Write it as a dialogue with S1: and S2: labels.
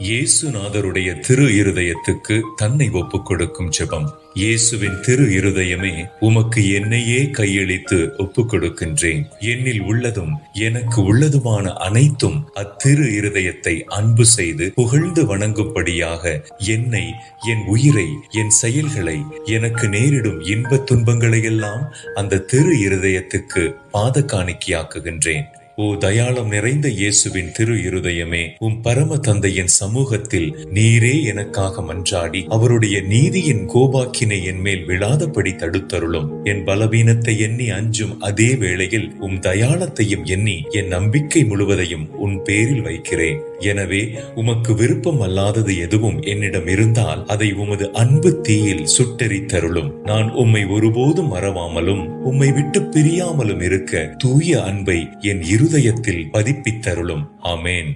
S1: இயேசுநாதருடைய திரு இருதயத்துக்கு தன்னை ஒப்புக் கொடுக்கும் ஜெபம். இயேசுவின் திரு இருதயமே உமக்கு என்னையே கையளித்து ஒப்புக் கொடுக்கின்றேன் என்னில் உள்ளதும் எனக்கு உள்ளதுமான அனைத்தும் அத்திரு இருதயத்தை அன்பு செய்து புகழ்ந்து வணங்கும்படியாக என்னை என் உயிரை என் செயல்களை எனக்கு நேரிடும் இன்பத் துன்பங்களை எல்லாம் அந்த திரு இருதயத்துக்கு பாத காணிக்கையாக்குகின்றேன் ஓ தயாளம் நிறைந்த இயேசுவின் திரு இருதயமே உம் பரம தந்தையின் சமூகத்தில் நீரே எனக்காக மன்றாடி அவருடைய நீதியின் கோபாக்கினை என் மேல் விழாதபடி தடுத்தருளும். என் பலவீனத்தை எண்ணி அஞ்சும் அதே வேளையில் உம் தயாளத்தையும் எண்ணி என் நம்பிக்கை முழுவதையும் உன் பேரில் வைக்கிறேன். எனவே உமக்கு விருப்பம் அல்லாதது எதுவும் என்னிடம் இருந்தால் அதை உமது அன்பு தீயில் சுட்டெரித்தருளும். நான் உம்மை ஒருபோதும் மறவாமலும் உம்மை விட்டு பிரியாமலும் இருக்க தூய அன்பை என் இரு இருதயத்தில் பதிப்பித்தருளும். ஆமேன்.